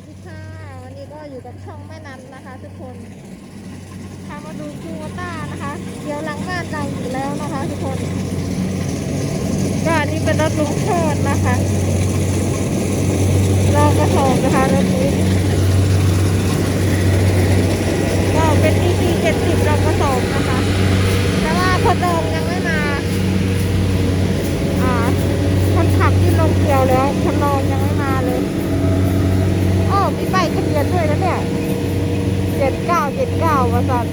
วัสดีค่ะ วันนี้ก็อยู่กับช่องแม่นันนะคะ ทุกคนพามาดูคูโบต้านะคะ เดี๋ยวหลังบ้านเราอยู่แล้วนะคะ ทุกคนก็อันนี้เป็นรถลุงโชดนะคะรอกระสอบนะคะรถนี้ ก็เป็นที่ที่เจ็ดสิบรอกระสอบนะคะ แต่ว่าคนเดิมยังไม่มา อ่า คนขับที่ลงเกลียวแล้วคนนอนยังไม่มาเลยโอ้มีใบทะเบียนด้วยนะเนี่ยเจ็ดเก้า เจ็ดเก้าวสัน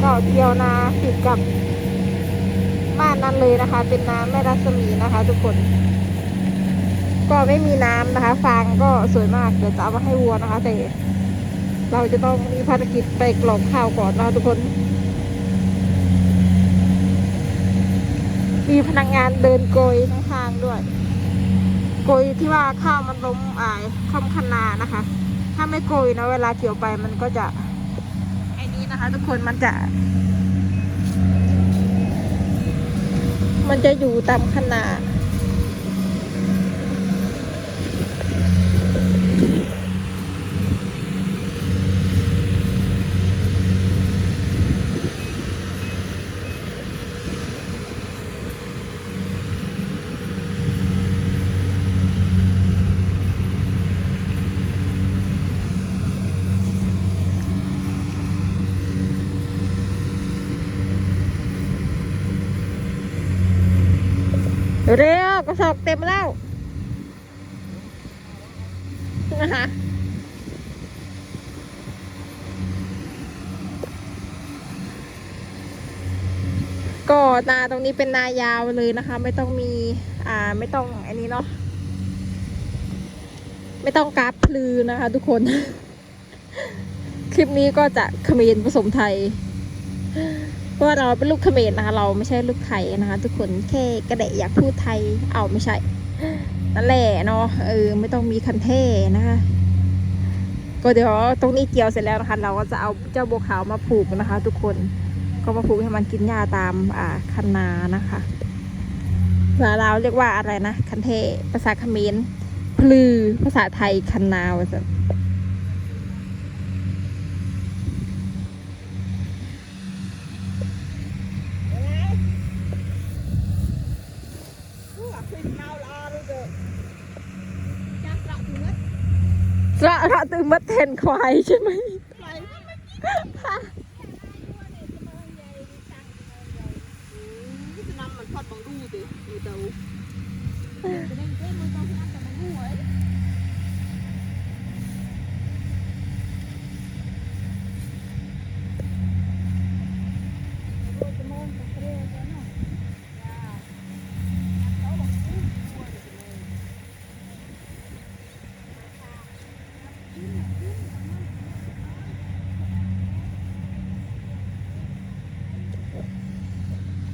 เก่าเกียวนาติดกับบ้านนั้นเลยนะคะ เป็นน้ำแม่รัศมีนะคะ ทุกคน ก็ไม่มีน้ำนะคะ ฟางก็สวยมาก เดี๋ยวจะเอามาให้วัวนะคะ แต่ เราจะต้องมีภารกิจไปกรอกข้าวก่อนนะคะทุกคน มีพนักงานเดินโกยข้างด้วย โกยที่ว่าข้าวมันล้มอายคำคนานะคะาไม่โกยนะเวลาเกี่ยวไปมันก็จะไอ้นี้นะคะ ทุกคนมันจะ มันจะอยู่ตามขนาด เร็วกระสอบเต็มแล้วนะคะก็นาตรงนี้เป็นนายาวเลยนะคะ ไม่ต้องมี อ่าไม่ต้องอันนี้เนาะไม่ต้องกราฟพลือนะคะ ทุกคน คลิปนี้ก็จะเขมรผสมไทย ราะว่าเราเป็นลูกเขมรนะคะ เราไม่ใช่ลูกไทยนะคะ ทุกคนแค่กระเดะอยากพูดไทยเอาไม่ใช่นั่นแหละเนาะเออไม่ต้องมีคันเท่นะคะก็เดี๋ยวตรงนี้เกี่ยวเสร็จแล้วนะคะ เราก็จะเอาเจ้าบัวขาวมาผูกนะคะ ทุกคนก็มาผูกให้มันกินหญ้าตามอ่าคันนานะคะภาษาลาเรียกว่าอะไรนะ คันเทภาษาเขมรพลือภาษาไทยคันนาวาซะ สระระตึง มัดเทนควายใช่ไหม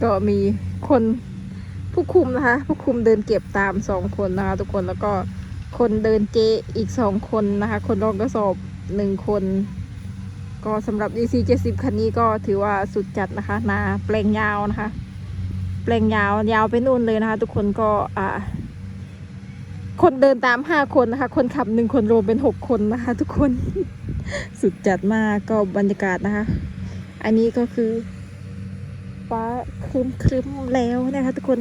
ก็มีคนผู้คุมนะคะ ผู้คุมเดินเก็บตามสองคนนะคะ ทุกคนแล้วก็คนเดินเจอีกสองคนนะคะ คนรองกระสอบหนึ่งคน ก็สำหรับ DC 70 คันนี้ก็ถือว่าสุดจัดนะคะ นาแปลงยาวนะคะ แปลงยาวยาวไปนู่นเลยนะคะ ทุกคนก็อ่าคนเดินตามห้าคนนะคะ คนขับหนึ่งคนรวมเป็นหกคนนะคะ ทุกคน สุดจัดมากก็บรรยากาศนะคะ อันนี้ก็คือ ฟ้าครึ้มครึ้มแล้วนะคะทุกคน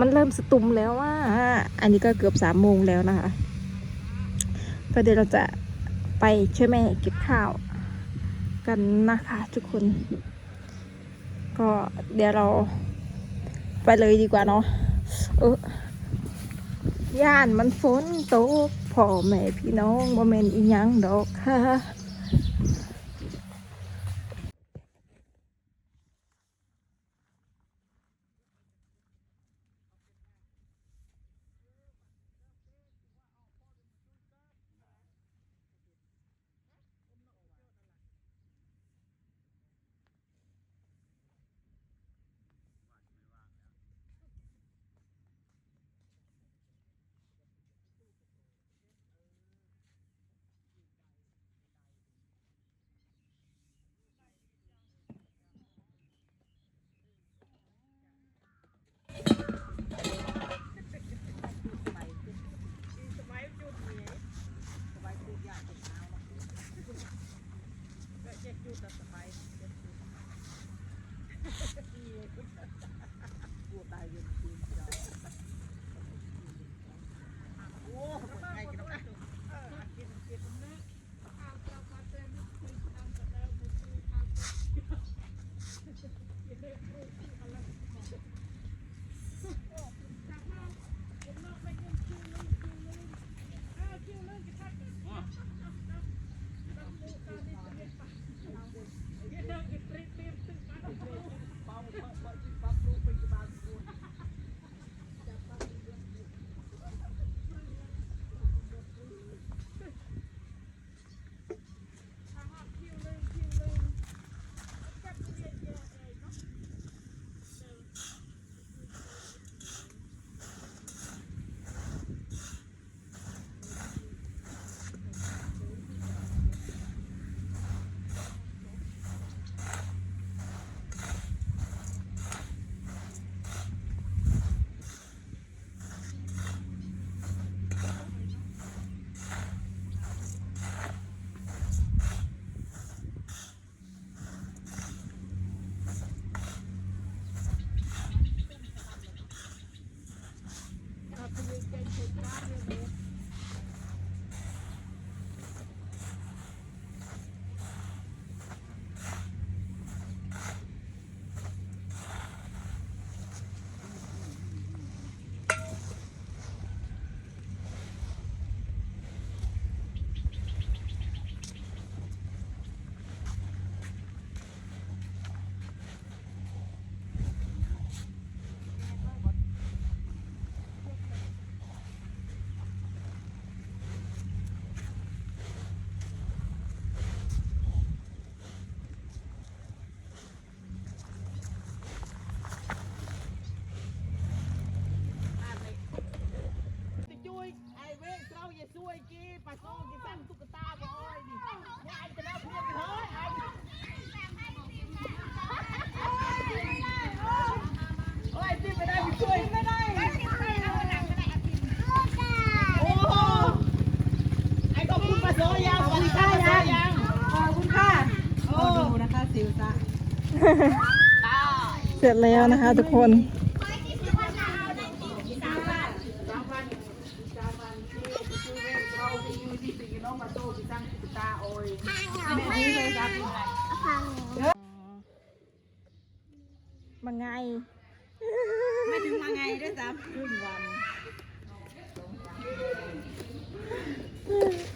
มันเริ่มสตุมแล้วว่าอันนี้ก็เกือบสามโมงแล้วนะคะก็เดี๋ยวเราจะไปช่วยแม่เก็บข้าวกันนะคะทุกคน ก็เดี๋ยวเราไปเลยดีกว่าเนาะเออย่านมันฝนตกพ่อแม่พี่น้องบ่แม่นอีหยังดอกค่ะ เสร็จแล้วนะคะทุกคน มาไง ไม่ถึงมาไงด้วยซ้ำ